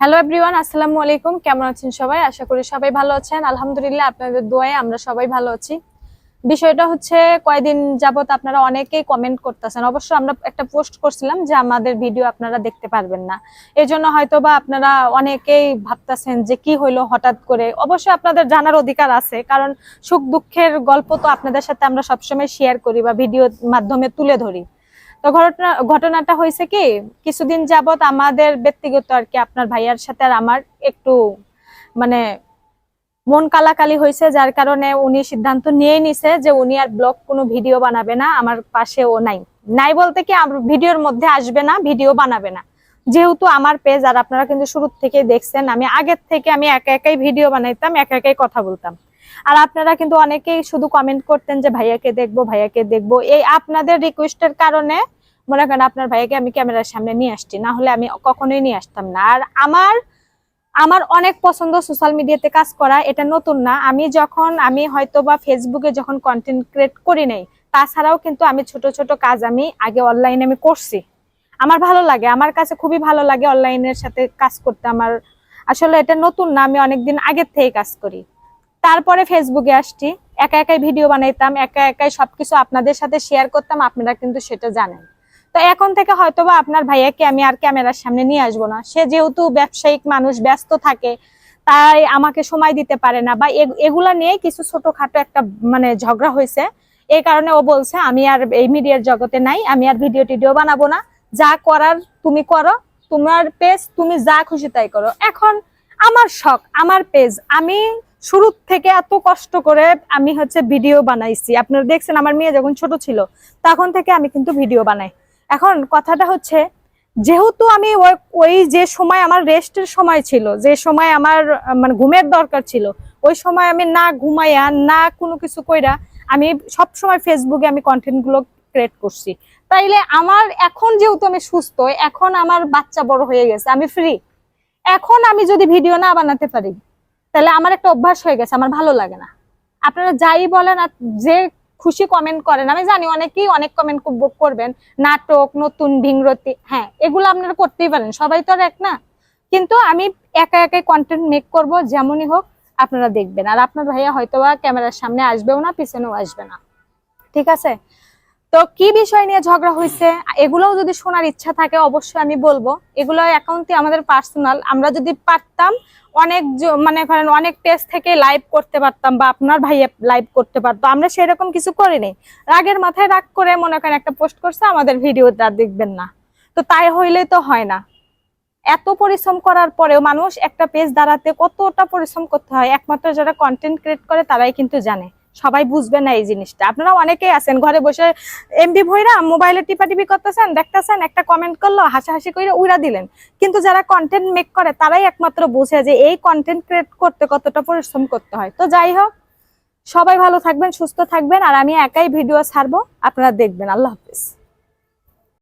Hello everyone আসসালামু আলাইকুম। কেমন আছেন সবাই? আশা করি সবাই ভালো আছেন। আলহামদুলিল্লাহ, আপনাদের দোয়ায় আমরা সবাই ভালো আছি। বিষয়টা হচ্ছে, কয়দিন যাবত আপনারা অনেকেই কমেন্ট করতেছেন। অবশ্য আমরা একটা পোস্ট করছিলাম যে আমাদের ভিডিও আপনারা দেখতে পারবেন না। এই জন্য হয়তো বা আপনারা অনেকেই ভাবতেছেন যে কি হইল হঠাৎ করে। অবশ্যই আপনাদের জানার অধিকার আছে, কারণ সুখ দুঃখের গল্প তো আপনাদের সাথে আমরা সবসময় শেয়ার করি বা ভিডিওর মাধ্যমে তুলে ধরি। তো ঘটনা, ঘটনাটা হয়েছে কি, কিছুদিন যাবত আমাদের ব্যক্তিগত আর কি, আপনার ভাইয়ার সাথে আর আমার একটু মানে মন কালাকালি হয়েছে, যার কারণে উনি সিদ্ধান্ত নিয়ে নিছে যে উনি আর ব্লগ কোনো ভিডিও বানাবে না, আমার পাশে ও নাই। নাই বলতে কি ভিডিওর মধ্যে আসবে না, ভিডিও বানাবে না। যেহেতু আমার পেজ আর আপনারা কিন্তু শুরুর থেকে দেখছেন, আমি আগের থেকে আমি একা একাই ভিডিও বানাইতাম, একা একাই কথা বলতাম। আর আপনারা কিন্তু অনেকেই শুধু কমেন্ট করতেন যে, ভাইয়াকে দেখব ভাইয়াকে দেখব। এই আপনাদের রিকোয়েস্টের কারণে মনে করেন আপনার ভাইয়াকে আমি ক্যামেরার সামনে নিয়ে আসছি। না হলে আমি কখনোই নিয়ে আসতাম না। আর আমার আমার অনেক পছন্দ সোশ্যাল মিডিয়াতে কাজ করা, এটা নতুন না। আমি যখন, আমি হয়তো বা ফেসবুকে যখন কন্টেন্ট ক্রিয়েট করি নাই, তাছাড়াও কিন্তু আমি ছোট ছোট কাজ আমি আগে অনলাইনে আমি করছি। আমার ভালো লাগে, আমার কাছে খুবই ভালো লাগে অনলাইনের সাথে কাজ করতে। আমার, আসলে এটা নতুন না, আমি অনেকদিন আগের থেকে কাজ করি। তারপরে ফেসবুকে আসছি, একা একাই ভিডিও বানাইতাম, একা একাই সবকিছু আপনাদের সাথে শেয়ার করতাম, আপনারা কিন্তু সেটা জানেন। তো এখন থেকে হয়তোবা আপনার ভাইয়াকে আমি আর ক্যামেরার সামনে নিয়ে আসব না। সে যেহেতু ব্যবসায়িক মানুষ, ব্যস্ত থাকে, তাই আমাকে সময় দিতে পারে না বা এগুলা নিয়ে কিছু ছোটখাটো একটা মানে ঝগড়া হয়েছে। এই কারণে ও বলছে, আমি আর এই মিডিয়ার জগতে নাই, আমি আর ভিডিও টিডিও বানাবো না। যা করার তুমি করো, তোমার পেজ তুমি যা খুশি তাই করো। এখন আমার শখ, আমার পেজ আমি শুরু থেকে এত কষ্ট করে আমি হচ্ছে ভিডিও বানাইছি। আপনারা দেখছেন আমার মেয়ে যখন ছোট ছিল, তখন থেকে আমি কিন্তু ভিডিও বানাই। এখন কথাটা হচ্ছে, যেহেতু আমি ওই- যে সময় আমার রেস্টের সময় ছিল, যে সময় আমার মানে ঘুমের দরকার ছিল, ওই সময় আমি না ঘুমাইয়া, না কোনো কিছু কইরা আমি সব সময় ফেসবুকে আমি কন্টেন্টগুলো ক্রিয়েট করছি। তাইলে আমার এখন যেহেতু আমি সুস্থ, এখন আমার বাচ্চা বড় হয়ে গেছে, আমি ফ্রি এখন আমি যদি ভিডিও না বানাতে পারি তাহলে আমার একটা অভ্যাস হয়ে গেছে, আমার ভালো লাগে না। আপনারা যাই বলেন আর যে খুশি কমেন্ট করেন, আমি জানি অনেকেই অনেক কমেন্ট করবেন, নাটক, নতুন ভিংরতি হ্যাঁ এগুলো আপনারা করতেই পারেন, সবাই তো আর এক না। কিন্তু আমি একা একাই কন্টেন্ট মেক করব যেমনই হোক, আপনারা দেখবেন। আর আপনার ভাইয়া হয়তোবা ক্যামেরার সামনে আসবেও না, পিছনেও আসবে না। ঠিক আছে? তো কি বিষয় নিয়ে ঝগড়া হয়েছে? এগুলোও যদি শোনার ইচ্ছা থাকে, অবশ্যই আমি বলব। এগুলো অ্যাকাউন্টে আমাদের পার্সোনাল আমরা যদি পারতাম, অনেক মানে করেন অনেক পেজ থেকে লাইভ করতে পারতাম বা আপনার ভাইয়া লাইভ করতে পারতো। আমরা সেরকম কিছু করিনি। রাগের মাথায় রাগ করে মনে করেন একটা পোস্ট করছে, আমাদের ভিডিওটা দেখবেন না। তো তাই হইলেই তো হয় না। এত পরিশ্রম করার পরেও মানুষ একটা পেজ দাঁড়াতে কতটা পরিশ্রম করতে হয়, একমাত্র যারা কন্টেন্ট ক্রিয়েট করে তারাই কিন্তু জানে। সবাই বুঝবে না এই জিনিসটা। আপনারা অনেকেই আছেন, ঘরে বসে এমবি ভৈরা মোবাইলে টিপা টিপি করতেছেন, দেখতেছেন, একটা কমেন্ট করল, হাসাহাসি করে উড়া দিলেন। কিন্তু যারা কন্টেন্ট মেক করে, তারাই একমাত্র বোঝে যে এই কন্টেন্ট ক্রিয়েট করতে কতটা পরিশ্রম করতে হয়। তো যাই হোক, সবাই ভালো থাকবেন, সুস্থ থাকবেন, আর আমি একাই ভিডিও ছাড়বো, আপনারা দেখবেন। আল্লাহ হাফিজ।